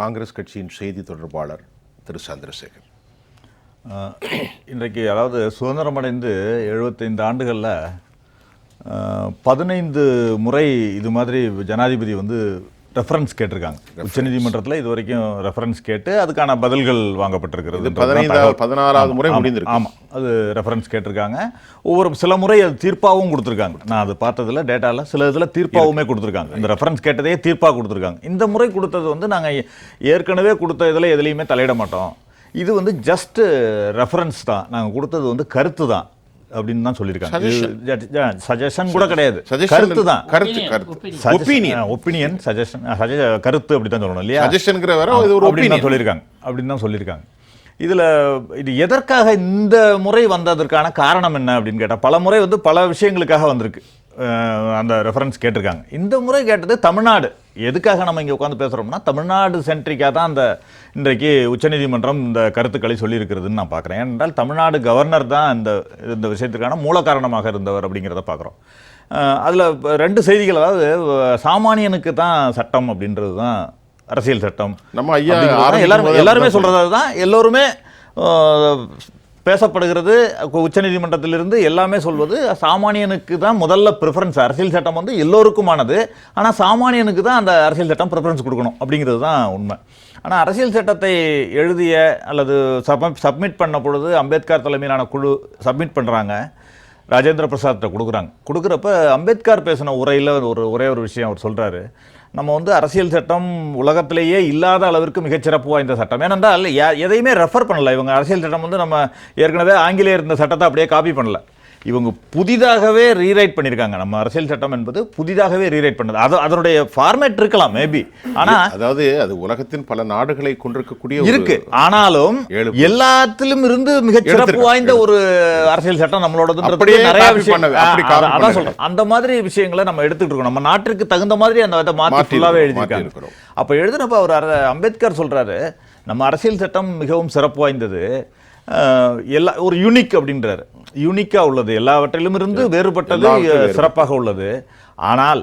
காங்கிரஸ் கட்சியின் செய்தி தொடர்பாளர் திரு சந்திரசேகர். இன்றைக்கு அதாவது சுதந்திரம் அடைந்து எழுபத்தைந்து ஆண்டுகளில் பதினைந்து முறை இது மாதிரி ஜனாதிபதி வந்து ரெஃபரன்ஸ் கேட்டிருக்காங்க. உச்சநீதிமன்றத்தில் இது வரைக்கும் ரெஃபரன்ஸ் கேட்டு அதுக்கான பதில்கள் வாங்கப்பட்டிருக்கிறது பதினைந்தாவது பதினாறாவது முறை முடிந்திருக்கு. ஆமா அது ரெஃபரன்ஸ் கேட்டிருக்காங்க. ஒவ்வொரு சில முறை அது தீர்ப்பாகவும் கொடுத்துருக்காங்க. நான் அது பார்த்ததுல டேட்டால சில இதில் தீர்ப்பாகவுமே கொடுத்துருக்காங்க. இந்த ரெஃபரன்ஸ் கேட்டதே தீர்ப்பாக கொடுத்துருக்காங்க. இந்த முறை கொடுத்தது வந்து நாங்கள் ஏற்கனவே கொடுத்த இதில் எதுலேயுமே தலையிட மாட்டோம். இது வந்து ஜஸ்ட் ரெஃபரன்ஸ் தான். நாங்கள் கொடுத்தது வந்து கருத்து தான். அப்படின்னு தான் சொல்லியிருக்காங்க. சஜஷன் கூட கிடையாது. கருத்து தான். கருத்து கருத்து. ஒப்பீனியன் ஒப்பீனியன் சஜஷன் கருத்து அப்படி தான் சொல்லணும் இல்லையா? சஜஷன்ங்கிற வர இது ஒரு ஒப்பீனியன் சொல்லியிருக்காங்க. அப்படின்னு தான் சொல்லியிருக்காங்க. இதுல இது எதற்காக இந்த முறை வந்ததற்கான காரணம் என்ன அப்படின்னு கேட்டால் பல முறை வந்து பல விஷயங்களுக்காக வந்திருக்கு. அந்த ரெஃபரன்ஸ் கேட்டிருக்காங்க. இந்த முறை கேட்டது தமிழ்நாடு. எதுக்காக நம்ம இங்கே உட்காந்து பேசுகிறோம்னா தமிழ்நாடு சென்ட்ரிக்காக தான் அந்த இன்றைக்கு உச்சநீதிமன்றம் இந்த கருத்துக்களை சொல்லியிருக்கிறதுன்னு நான் பார்க்குறேன். ஏனென்றால் தமிழ்நாடு கவர்னர் தான் இந்த இந்த விஷயத்திற்கான மூல காரணமாக இருந்தவர் அப்படிங்கிறத பார்க்குறோம். அதில் ரெண்டு செய்திகள் அதாவது சாமானியனுக்கு தான் சட்டம் அப்படின்றது தான் அரசியல் சட்டம் நம்ம ஐயா எல்லாருமே எல்லாருமே சொல்றது தான் எல்லோருமே பேசப்படுகிறது. உச்சநீதிமன்றத்திலிருந்து எல்லாமே சொல்வது சாமானியனுக்கு தான் முதல்ல ப்ரிஃபரன்ஸ் அரசியல் சட்டம் வந்து எல்லோருக்குமானது. ஆனால் சாமானியனுக்கு தான் அந்த அரசியல் சட்டம் ப்ரிஃபரன்ஸ் கொடுக்கணும் அப்படிங்கிறது தான் உண்மை. ஆனால் அரசியல் சட்டத்தை எழுதிய அல்லது சப சப்மிட் பண்ண பொழுது அம்பேத்கர் தலைமையிலான குழு சப்மிட் பண்ணுறாங்க ராஜேந்திர பிரசாத்தை கொடுக்குறாங்க. கொடுக்குறப்ப அம்பேத்கர் பேசின உரையில் ஒரு ஒரே ஒரு விஷயம் அவர் சொல்கிறாரு நம்ம வந்து அரசியல் சட்டம் உலகத்திலேயே இல்லாத அளவிற்கு மிகச்சிறப்பு வாய்ந்த சட்டம். ஏனென்றால் யா- எதையுமே ரெஃபர் பண்ணல. இவங்க அரசியல் சட்டம் வந்து நம்ம ஏற்கனவே ஆங்கிலேயர் இருந்த சட்டத்தை அப்படியே காப்பி பண்ணல. இவங்க புதிதாகவே ரீரைட் பண்ணியிருக்காங்க நம்ம அரசியல் சட்டம் என்பது புதிதாகவே ரீரைட் பண்ணது. அது அதனுடைய ஃபார்மேட் இருக்கலாம் மேபி ஆனால் அதாவது அது உலகத்தின் பல நாடுகளை கொண்டிருக்கக்கூடிய இருக்கு. ஆனாலும் எல்லாத்திலும் இருந்து மிகச் சிறப்பு. வாய்ந்த ஒரு அரசியல் சட்டம் நம்மளோடது அப்படியே நிறைய விஷயம். அதான். சொல்றேன். அந்த மாதிரி விஷயங்களை நம்ம எடுத்துட்டு இருக்கோம். நம்ம நாட்டிற்கு தகுந்த மாதிரி அந்த இருக்கோம், மாத்தி எழுதியிருக்காங்க. அப்ப எழுதினப்ப அவர் அம்பேத்கர் சொல்றாரு நம்ம அரசியல் சட்டம் மிகவும் சிறப்பு வாய்ந்தது. எல்லா ஒரு யூனிக் அப்படின்றாரு. யூனிக்கா உள்ளது. எல்லாவற்றிலும் இருந்து வேறுபட்டது. சிறப்பாக உள்ளது. ஆனால்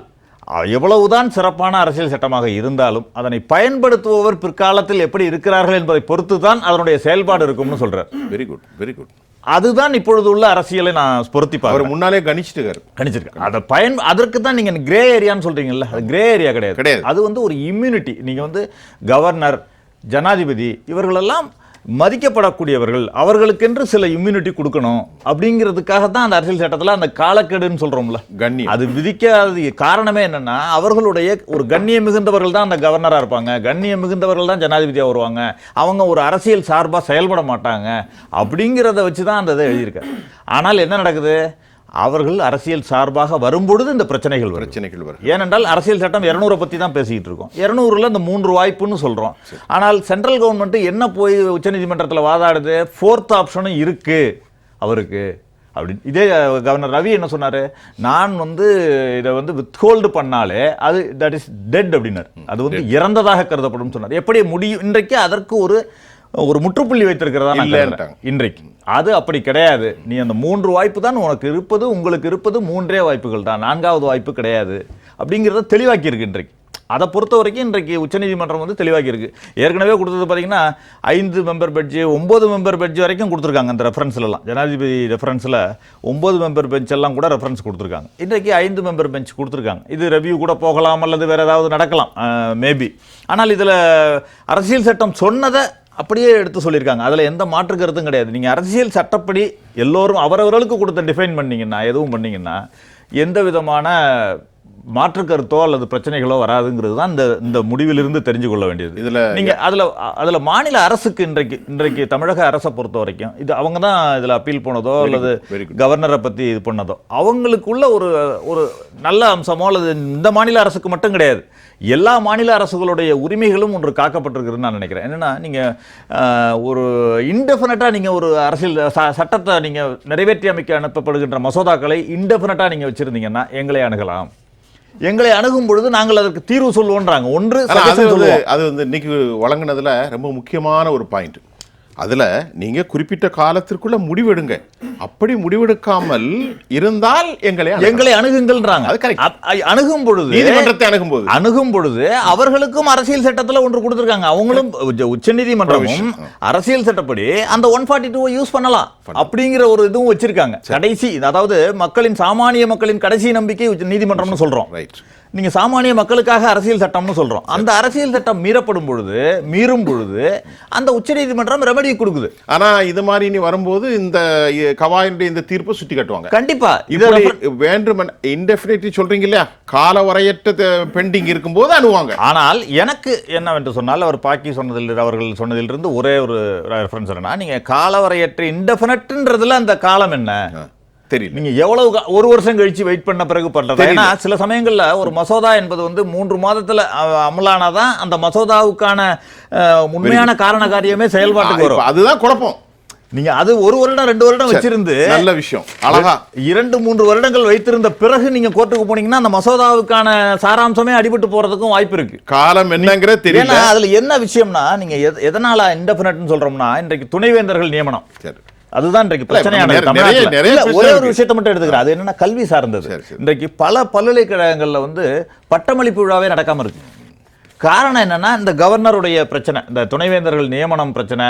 எவ்வளவுதான் சிறப்பான அரசியல் சட்டமாக இருந்தாலும் அதனை பயன்படுத்துபவர் பிற்காலத்தில் எப்படி இருக்கிறார்கள் என்பதை பொறுத்து தான் அதனுடைய செயல்பாடு இருக்கும்னு சொல்றார். வெரி குட் வெரி குட் அதுதான் இப்பொழுது உள்ள அரசியலை நான் பொருத்தி அவர் முன்னாலே கணிச்சிட்டுக்காரு கணிச்சிருக்கேன் அதை பயன் அதற்கு தான் நீங்க கிரே ஏரியான்னு சொல்றீங்கல்ல அது கிரே ஏரியா கிடையாது. கிடையாது. அது வந்து ஒரு இம்யூனிட்டி நீங்க வந்து கவர்னர் ஜனாதிபதி இவர்களெல்லாம் மதிக்கப்படக்கூடியவர்கள் அவர்களுக்கென்று சில இம்யூனிட்டி கொடுக்கணும் அப்படிங்கிறதுக்காக தான் அந்த அரசியல் சட்டத்தில் அந்த காலக்கெடுன்னு சொல்றோம்ல. கண்ணியம். அது விதிக்காத காரணமே என்னன்னா அவர்களுடைய ஒரு கண்ணியம் மிகுந்தவர்கள் தான் அந்த கவர்னரா இருப்பாங்க. கண்ணியம் மிகுந்தவர்கள் தான் ஜனாதிபதியா வருவாங்க. அவங்க ஒரு அரசியல் சார்பா செயல்பட மாட்டாங்க. அப்படிங்கிறத வச்சு தான் அந்த இதை எழுதியிருக்காரு. ஆனால் என்ன நடக்குது? அவர்கள் அரசியல் சார்பாக வரும்பொழுது இந்த பிரச்சனைகள் வருது. பிரச்சனைகள் வரும் ஏனென்றால் அரசியல் சட்டம் இருநூறை பற்றி தான் பேசிக்கிட்டு இருக்கோம். இருநூறுல இந்த மூன்று வாய்ப்புன்னு சொல்கிறோம் ஆனால் சென்ட்ரல் கவர்மெண்ட் என்ன போய் உச்சநீதிமன்றத்தில் வாதாடுது? ஃபோர்த் ஆப்ஷனும் இருக்கு அவருக்கு. அப்படின்னு. இதே கவர்னர் ரவி என்ன சொன்னார்? நான் வந்து இதை வந்து வித்ஹோல்டு பண்ணாலே அது தட் இஸ் டெட் அப்படின்னார். அது வந்து இறந்ததாக கருதப்படும் சொன்னார். எப்படி முடியும்? இன்றைக்கு அதற்கு ஒரு ஒரு முற்றுப்புள்ளி வைத்திருக்கிறதா. கருதுறேன். இன்றைக்கு. அது அப்படி கிடையாது. நீ அந்த மூன்று வாய்ப்பு தான் உனக்கு இருப்பது உங்களுக்கு இருப்பது மூன்றே வாய்ப்புகள் தான். நான்காவது வாய்ப்பு கிடையாது. அப்படிங்கிறத தெளிவாக்கி இருக்கு இன்றைக்கு. அதை பொறுத்த வரைக்கும் இன்றைக்கு உச்சநீதிமன்றம் வந்து தெளிவாக்கி இருக்கு ஏற்கனவே கொடுத்தது பார்த்தீங்கன்னா ஐந்து மெம்பர் பெட்ஜ் ஒன்பது மெம்பர் பெட்ஜ் வரைக்கும் கொடுத்துருக்காங்க அந்த ரெஃபரன்ஸ்லலாம் ஜனாதிபதி ரெஃபரன்ஸில் ஒன்பது மெம்பர் பெஞ்ச் எல்லாம் கூட ரெஃபரன்ஸ் கொடுத்துருக்காங்க. இன்றைக்கு ஐந்து மெம்பர் பெஞ்ச் கொடுத்துருக்காங்க. இது ரெவ்யூ கூட போகலாம் அல்லது வேற ஏதாவது நடக்கலாம். மேபி ஆனால் இதில் அரசியல் சட்டம் சொன்னதை அப்படியே எடுத்து சொல்லியிருக்காங்க. அதில் எந்த மாற்று கருத்தும் கிடையாது. நீங்கள் அரசியல் சட்டப்படி எல்லோரும் அவரவர்களுக்கு கொடுத்த டிஃபைன் பண்ணிங்கன்னா எதுவும் பண்ணிங்கன்னா எந்த விதமான மாற்று கருத்தோ அல்லது பிரச்சனைகளோ வராதுங்கிறது தான் இந்த இந்த முடிவிலிருந்து தெரிஞ்சு கொள்ள வேண்டியது. இதுல நீங்க அதுல அதுல மாநில அரசுக்கு இன்றைக்கு இன்றைக்கு தமிழக அரசை பொறுத்த வரைக்கும் இது அவங்க தான் இதுல அப்பீல் போனதோ அல்லது. கவர்னரை பத்தி இது பண்ணதோ அவங்களுக்குள்ள ஒரு ஒரு நல்ல அம்சமோ அல்லது இந்த மாநில அரசுக்கு மட்டும் கிடையாது எல்லா மாநில அரசுகளுடைய உரிமைகளும் ஒன்று காக்கப்பட்டிருக்குதுன்னு நான் நினைக்கிறேன். என்னன்னா நீங்க ஆஹ், ஒரு இன்டெஃபினட்டா நீங்க ஒரு அரசியல் ச- சட்டத்தை நீங்க நிறைவேற்றி அமைக்க அனுப்பப்படுகின்ற மசோதாக்களை இன்டெஃபினட்டா நீங்க வச்சிருந்தீங்கன்னா எங்களை அணுகலாம். எங்களை அணுகும் பொழுது நாங்கள் அதற்கு தீர்வு சொல்லுவோன்றாங்க ஒன்று அது வந்து இன்னைக்கு வழங்குனதுல ரொம்ப முக்கியமான ஒரு பாயிண்ட் அதுல நீங்க குறிப்பிட்ட காலத்திற்குள்ள முடிவெடுங்க. அப்படி முடிவெடுக்காமல் இருந்தால் எங்களை. எங்களை அணுகுங்கள்ன்றாங்க. அது அ- அணுகும் பொழுது நீதிமன்றத்தை அணுகும் போது அணுகும் பொழுது அவர்களுக்கும் அரசியல் சட்டத்துல ஒன்று கொடுத்திருக்காங்க. அவங்களும் உச்ச நீதிமன்றமும் அரசியல் சட்டப்படி அந்த ஒன் ஃபார்ட்டி டூ யூஸ் பண்ணலாம். அப்படிங்கிற ஒரு இதுவும் வச்சிருக்காங்க. கடைசி அதாவது மக்களின் சாமானிய மக்களின் கடைசி நம்பிக்கை உச்ச நீதிமன்றம்னு சொல்றோம். ரைட் நீங்க சாமானிய மக்களுக்காக அரசியல் சட்டம்னு சொல்றோம். அந்த அரசியல் சட்டம் மீறப்படும் பொழுது மீறும் பொழுது அந்த உச்சநீதிமன்றம் ரெமெடி கொடுக்குது. ஆனா இது மாதிரி நீ வரும்போது இந்த கவாயினுடைய இந்த தீர்ப்பை சுட்டி காட்டுவாங்க. கண்டிப்பா. இது வேண்டும் இன்டெஃபினிட்லி சொல்றீங்க இல்லையா? கால வரையற்ற பெண்டிங் இருக்கும்போது அணுவாங்க. ஆனால் எனக்கு என்னவென்று சொன்னால் அவர் பாக்கி சொன்னதில் அவர்கள் சொன்னதிலிருந்து ஒரே ஒரு ரெஃபரன்ஸ் என்னன்னா நீங்க காலவரையற்ற இன்டெஃபினட்ன்றதுல அந்த காலம் என்ன? தெரியல. நீங்க எவ்வளவு ஒரு வருஷம் கழிச்சு வெயிட் பண்ண பிறகு பண்றது. ஏன்னா சில சமயங்கள்ல ஒரு மசோதா என்பது வந்து மூன்று மாதத்துல அமலானாதான் அந்த மசோதாவுக்கான உண்மையான காரண காரியமே செயல்பாட்டுக்கு வரும். அதுதான் குழப்பம். நீங்க அது ஒரு வருடம் ரெண்டு வருடம் வச்சிருந்து நல்ல விஷயம். அழகா. இரண்டு மூன்று வருடங்கள் வைத்திருந்த பிறகு நீங்க கோர்ட்டுக்கு போனீங்கன்னா அந்த மசோதாவுக்கான சாராம்சமே அடிபட்டு போறதுக்கும் வாய்ப்பு இருக்கு. காலம் என்னங்கிறது தெரியல. அதுல என்ன விஷயம்னா நீங்க எத- எதனால இன்டெஃபினட்னு சொல்றோம்னா இன்றைக்கு துணைவேந்தர்கள் நியமனம். சரி. அதுதான் இன்றைக்கு இல்ல, பிரச்சனையானது நிறைய- தமிழ்நாட்டுல. நிறைய இல்ல, பிரச்சனை ஒரே ஒரு. விஷயத்தை மட்டும் எடுத்துக்கிறேன் அது என்னன்னா கல்வி சார்ந்தது சரி, சரி. இன்றைக்கு பல பல்கலைக்கழகங்கள்ல வந்து பட்டமளிப்பு விழாவே நடக்காம இருக்கு காரணம் என்னன்னா இந்த கவர்னருடைய பிரச்சனை இந்த துணைவேந்தர்கள் நியமனம் பிரச்சனை.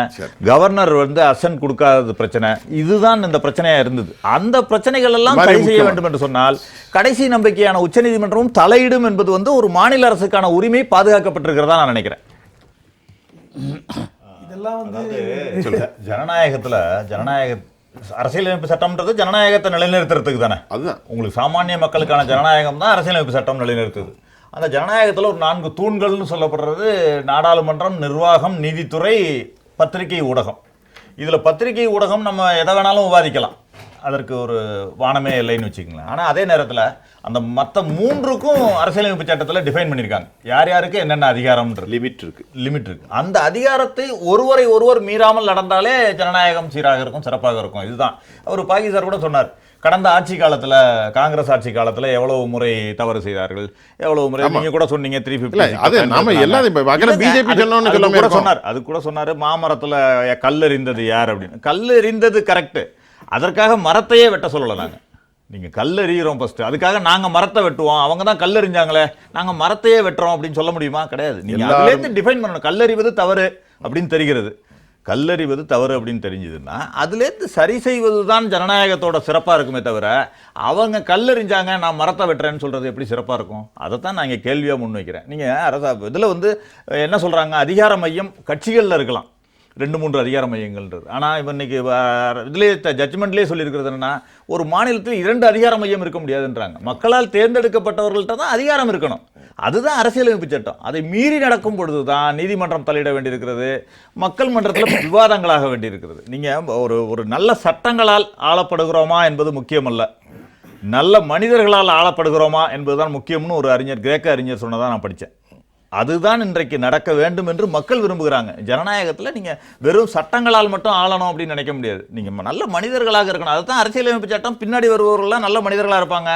கவர்னர் வந்து அசன் கொடுக்காதது பிரச்சனை இதுதான் இந்த பிரச்சனையா இருந்தது அந்த பிரச்சனைகள் எல்லாம் சரி செய்ய. வேண்டும் என்று சொன்னால் கடைசி நம்பிக்கையான உச்சநீதிமன்றமும் தலையிடும் என்பது வந்து ஒரு மாநில அரசுக்கான உரிமை பாதுகாக்கப்பட்டிருக்கிறதா நான் நினைக்கிறேன் இதெல்லாம் வந்து ஜனநாயகத்துல ஜனநாயக அரசியலமைப்பு சட்டம்ன்றது ஜனநாயகத்தை நிலைநிறுத்துறதுக்கு தானே. அதுதான். உங்களுக்கு சாமானிய மக்களுக்கான ஜனநாயகம் தான் அரசியலமைப்பு சட்டம் நிலைநிறுத்துது. அந்த ஜனநாயகத்துல ஒரு நான்கு தூண்கள்னு சொல்லப்படுறது நாடாளுமன்றம் நிர்வாகம் நீதித்துறை பத்திரிகை ஊடகம். இதுல பத்திரிகை ஊடகம் நம்ம எதை வேணாலும் விவாதிக்கலாம். அதற்கு ஒரு வானமே இல்லைன்னு வச்சுக்கங்களேன். ஆனா அதே நேரத்துல அந்த மற்ற மூன்றுக்கும் அரசியலமைப்பு சட்டத்துல டிஃபைன் பண்ணியிருக்காங்க யார் யாருக்கு என்னென்ன அதிகாரம்ன்றது? லிமிட் இருக்கு. லிமிட் இருக்கு. அந்த அதிகாரத்தை ஒருவரை ஒருவர் மீறாமல் நடந்தாலே ஜனநாயகம் சீராக இருக்கும் சிறப்பாக இருக்கும். இதுதான். அவர் பாகி சார் கூட சொன்னார் கடந்த ஆட்சி காலத்துல காங்கிரஸ் ஆட்சி காலத்துல எவ்வளவு முறை தவறு செய்தார்கள்? எவ்வளவு முறை நீங்க கூட சொன்னீங்க த்ரீ இல்ல, அது நாம BJP சொன்னோம்னு சொல்லாம கூட. சொன்னார். அது கூட சொன்னாரு மாமரத்துல கல் எறிந்தது யார்? அப்படின்னு. கல் எறிந்தது கரெக்ட் அதற்காக மரத்தையே வெட்ட சொல்லல நாங்க. நீங்க கல் எறிகிறோம் ஃபர்ஸ்ட் அதுக்காக நாங்க மரத்தை வெட்டுவோம். அவங்க தான் கல் எறிஞ்சாங்களே. நாங்க மரத்தையே வெட்டுறோம் அப்படின்னு சொல்ல முடியுமா? கிடையாது. நீங்க எல்லாரும் அதுல இருந்து டிஃபைன் பண்ணணும் கல்லறிவது தவறு அப்படின்னு தெரிகிறது. கல்லறிவது தவறு அப்படின்னு தெரிஞ்சதுன்னா அதுலேருந்து சரி செய்வது தான் ஜனநாயகத்தோட சிறப்பாக இருக்குமே தவிர அவங்க கல்லறிஞ்சாங்க நான் மரத்தை வெட்டுறேன்னு சொல்றது எப்படி சிறப்பாக இருக்கும்? அதை தான் நான் இங்கே கேள்வியாக முன்வைக்கிறேன் நீங்கள் அரசா இதில் வந்து என்ன சொல்கிறாங்க அதிகார மையம் கட்சிகளில் இருக்கலாம். ரெண்டு மூன்று அதிகார மையங்கள்ன்றது. ஆனால் இப்போ இன்றைக்கி இதுலேயே ஜட்ஜ்மெண்ட்லேயே சொல்லியிருக்கிறது என்னென்னா ஒரு மாநிலத்தில் இரண்டு அதிகார மையம் இருக்க முடியாதுன்றாங்க. மக்களால் தேர்ந்தெடுக்கப்பட்டவர்கள்ட்ட தான் அதிகாரம் இருக்கணும். அதுதான் அரசியலமைப்பு சட்டம். அதை மீறி நடக்கும் பொழுது தான் நீதிமன்றம் தலையிட வேண்டியிருக்கிறது. மக்கள் மன்றத்தில் விவாதங்களாக வேண்டியிருக்கிறது. நீங்கள் ஒரு ஒரு நல்ல சட்டங்களால் ஆளப்படுகிறோமா என்பது முக்கியமல்ல. நல்ல மனிதர்களால் ஆளப்படுகிறோமா என்பதுதான் முக்கியம்னு ஒரு அறிஞர் கிரேக்க அறிஞர் சொன்னதான் நான் படித்தேன் அதுதான் இன்றைக்கு நடக்க வேண்டும் என்று மக்கள் விரும்புகிறாங்க. ஜனநாயகத்தில் நீங்கள் வெறும் சட்டங்களால் மட்டும் ஆளணும் அப்படின்னு நினைக்க முடியாது. நீங்கள் நல்ல மனிதர்களாக இருக்கணும். அதுதான் அரசியலமைப்பு சட்டம். பின்னாடி வருபவர்கள்லாம் நல்ல மனிதர்களாக இருப்பாங்க.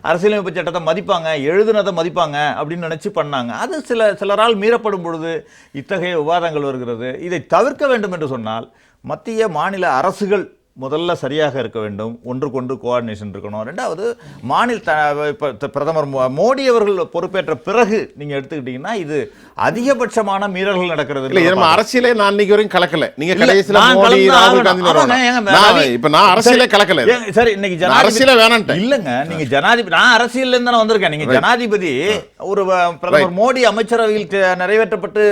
அரசியலமைப்பு சட்டத்தை மதிப்பாங்க எழுதுனதை மதிப்பாங்க அப்படின்னு நினச்சி பண்ணாங்க. அது சில சிலரால் மீறப்படும் பொழுது இத்தகைய விவாதங்கள் வருகிறது. இதை தவிர்க்க வேண்டும் என்று சொன்னால் மத்திய மாநில அரசுகள் முதல்ல சரியாக இருக்க வேண்டும் ஒன்றுக்கொன்று கோஆர்டினேஷன் இருக்கணும். ரெண்டாவது மாநில த இப்ப பிரதமர் மோடி அவர்கள் பொறுப்பேற்ற பிறகு நீங்க எடுத்துக்கிட்டீங்கன்னா இது அதிகபட்சமான மீறல்கள் நடக்கிறது இல்ல நம்ம அரசியலே நான் இன்னைக்கு வரைக்கும் கலக்கல. நீங்க இல்ல, கடைசியில மோடி ராகுல். காந்தி இப்ப நான் அரசியலே கலக்கல. சரி இன்னைக்கு அரசியலே வேணான்ட்டேன். இல்லங்க நீங்க ஜனாதிபதி நான் அரசியல்ல இருந்து நான் வந்திருக்கேன். நீங்க ஜனாதிபதி ஒரு பிரதமர் மோடி அமைச்சரவையில் நிறைவேற்றப்பட்டு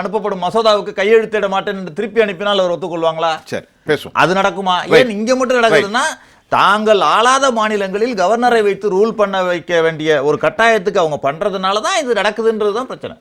அனுப்பப்படும் மசோதாவுக்கு கையெழுத்திட மாட்டேன் என்று திருப்பி அனுப்பினால் அவர் ஒத்துக்கொள்வாங்களா? சரி. பேசுவோம். அது நடக்குமா? ஏன் இங்க மட்டும் நடக்குதுன்னா தாங்கள் ஆளாத மாநிலங்களில் கவர்னரை வைத்து ரூல் பண்ண வைக்க வேண்டிய ஒரு கட்டாயத்துக்கு அவங்க பண்றதுனால தான் இது நடக்குதுன்றது தான் பிரச்சனை.